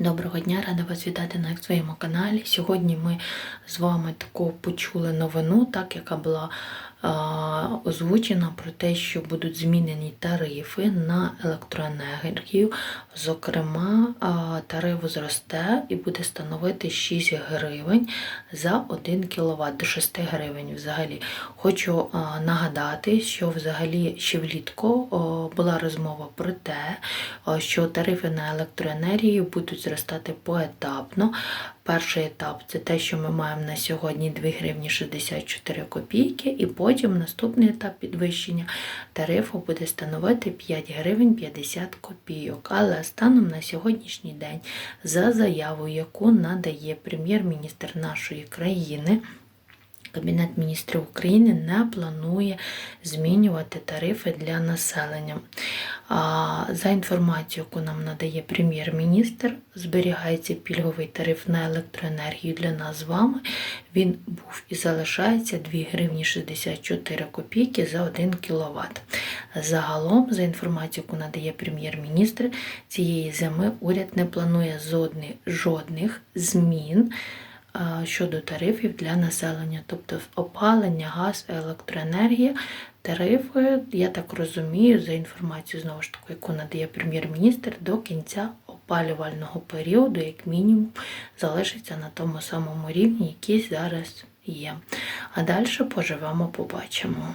Доброго дня, рада вас вітати на своєму каналі. Сьогодні ми з вами таку почули новину, так яка була озвучена про те, що будуть змінені тарифи на електроенергію. Зокрема, тариф зросте і буде становити 6 гривень за 1 кВт до 6 гривень. Взагалі, хочу нагадати, що взагалі ще влітку була розмова про те, що тарифи на електроенергію будуть зростати поетапно. Перший етап це те, що ми маємо на сьогодні 2 гривні 64 копійки, і потім наступний етап підвищення тарифу буде становити 5 гривень 50 копійок. Але станом на сьогоднішній день, за заяву, яку надає прем'єр-міністр нашої країни, Кабінет міністрів України не планує змінювати тарифи для населення. За інформацією, яку нам надає прем'єр-міністр, зберігається пільговий тариф на електроенергію для нас з вами. Він був і залишається 2 гривні 64 копійки за 1 кВт. Загалом, за інформацією, яку надає прем'єр-міністр, цієї зими уряд не планує жодних, змін щодо тарифів для населення, тобто опалення, газ, електроенергія. Тарифи, я так розумію, за інформацією знову ж таки, яку надає прем'єр-міністр, до кінця опалювального періоду, як мінімум, залишиться на тому самому рівні, який зараз є. А далі поживемо, побачимо.